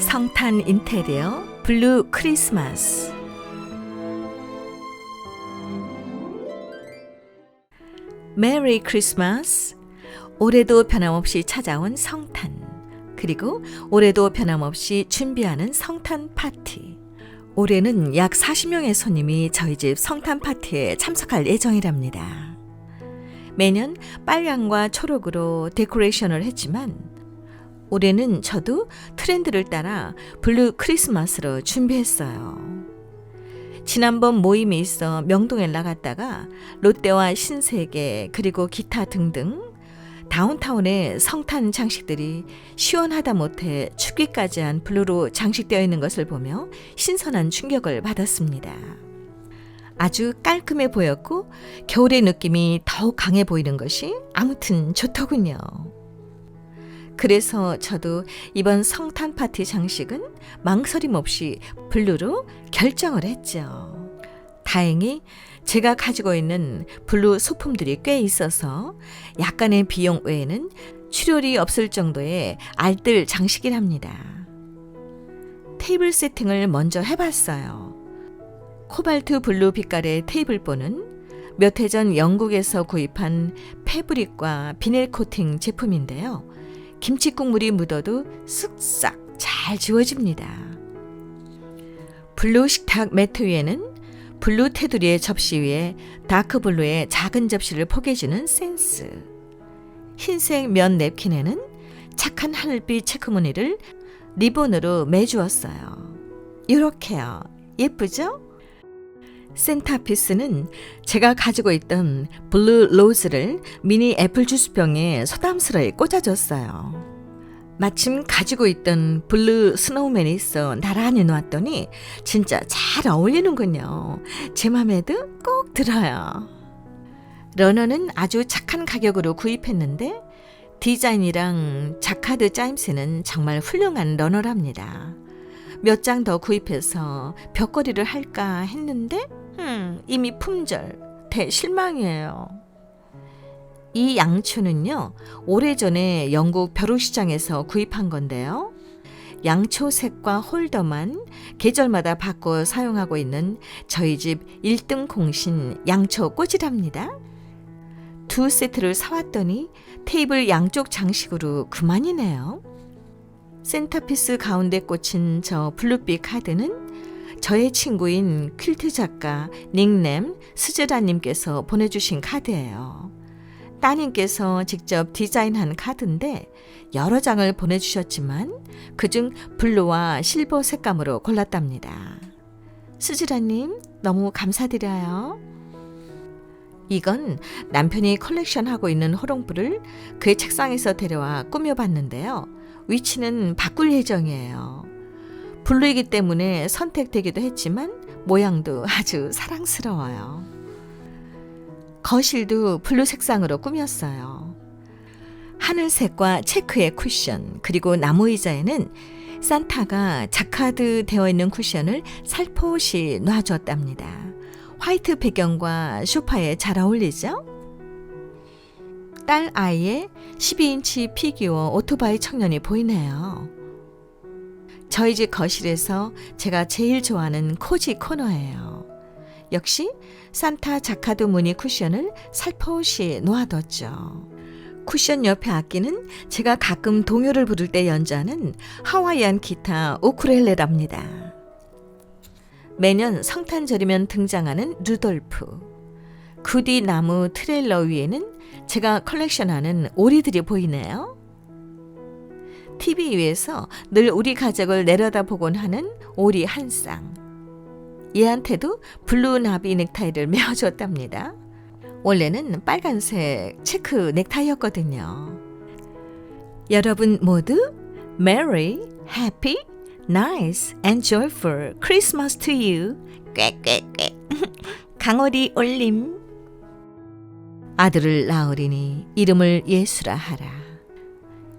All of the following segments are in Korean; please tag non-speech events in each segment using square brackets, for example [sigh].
성탄 인테리어 블루 크리스마스. 메리 크리스마스. 올해도 변함없이 찾아온 성탄. 그리고 올해도 변함없이 준비하는 성탄 파티. 올해는 약 40명의 손님이 저희 집 성탄 파티에 참석할 예정이랍니다. 매년 빨강과 초록으로 데코레이션을 했지만 올해는 저도 트렌드를 따라 블루 크리스마스로 준비했어요. 지난번 모임이 있어 명동에 나갔다가 롯데와 신세계 그리고 기타 등등 다운타운의 성탄 장식들이 시원하다 못해 춥기까지 한 블루로 장식되어 있는 것을 보며 신선한 충격을 받았습니다. 아주 깔끔해 보였고 겨울의 느낌이 더욱 강해 보이는 것이 아무튼 좋더군요. 그래서 저도 이번 성탄 파티 장식은 망설임 없이 블루로 결정을 했죠. 다행히 제가 가지고 있는 블루 소품들이 꽤 있어서 약간의 비용 외에는 출혈이 없을 정도의 알뜰 장식이랍니다. 테이블 세팅을 먼저 해봤어요. 코발트 블루 빛깔의 테이블보는 몇 해 전 영국에서 구입한 패브릭과 비닐 코팅 제품인데요. 김치 국물이 묻어도 쓱싹 잘 지워집니다. 블루 식탁 매트 위에는 블루 테두리의 접시 위에 다크 블루의 작은 접시를 포개주는 센스. 흰색 면 냅킨에는 착한 하늘빛 체크무늬를 리본으로 매주었어요. 이렇게요. 예쁘죠? 센터피스는 제가 가지고 있던 블루 로즈를 미니 애플 주스병에 소담스레 꽂아줬어요. 마침 가지고 있던 블루 스노우맨이 있어 나란히 놨더니 진짜 잘 어울리는군요. 제 맘에도 꼭 들어요. 러너는 아주 착한 가격으로 구입했는데 디자인이랑 자카드 짜임새는 정말 훌륭한 러너랍니다. 몇 장 더 구입해서 벽걸이를 할까 했는데 음, 이미 품절 대실망이에요. 이 양초는요, 오래전에 영국 벼룩시장에서 구입한 건데요. 양초색과 홀더만 계절마다 바꿔 사용하고 있는 저희 집 1등 공신 양초 꽂이랍니다. 두 세트를 사왔더니 테이블 양쪽 장식으로 그만이네요. 센터피스 가운데 꽂힌 저 블루빛 카드는 저의 친구인 퀼트 작가 닉nem 스즈라님께서 보내주신 카드예요. 따님께서 직접 디자인한 카드인데 여러 장을 보내주셨지만 그중 블루와 실버 색감으로 골랐답니다. 스즈라님 너무 감사드려요. 이건 남편이 컬렉션하고 있는 호롱불을 그의 책상에서 데려와 꾸며봤는데요. 위치는 바꿀 예정이에요. 블루이기 때문에 선택되기도 했지만 모양도 아주 사랑스러워요. 거실도 블루 색상으로 꾸몄어요. 하늘색과 체크의 쿠션, 그리고 나무 의자에는 산타가 자카드 되어 있는 쿠션을 살포시 놔줬답니다. 화이트 배경과 소파에 잘 어울리죠? 딸 아이의 12인치 피규어 오토바이 청년이 보이네요. 저희 집 거실에서 제가 제일 좋아하는 코지 코너예요. 역시 산타 자카드 무늬 쿠션을 살포시 놓아뒀죠. 쿠션 옆에 악기는 제가 가끔 동요를 부를 때 연주하는 하와이안 기타 우쿠렐레랍니다. 매년 성탄절이면 등장하는 루돌프. 구디 나무 트레일러 위에는 제가 컬렉션하는 오리들이 보이네요. TV 위에서 늘 우리 가족을 내려다보곤 하는 오리 한 쌍. 얘한테도 블루 나비 넥타이를 [laughs] 메어줬답니다. 원래는 빨간색 체크 넥타이였거든요. 여러분 모두 Merry, Happy, Nice and Joyful Christmas to you. 꽥꽥꽥. [laughs] 강오리 올림. 아들을 낳으리니 이름을 예수라 하라.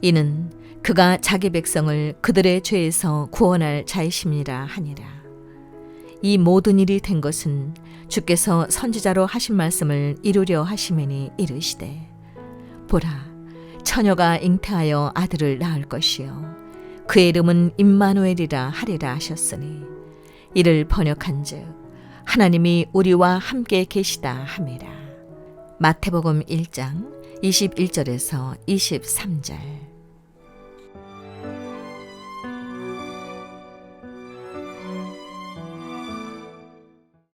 이는 그가 자기 백성을 그들의 죄에서 구원할 자이심이라 하니라. 이 모든 일이 된 것은 주께서 선지자로 하신 말씀을 이루려 하심이니 이르시되 보라 처녀가 잉태하여 아들을 낳을 것이요 그의 이름은 임마누엘이라 하리라 하셨으니 이를 번역한즉 하나님이 우리와 함께 계시다 함이라. 마태복음 1장 21절에서 23절.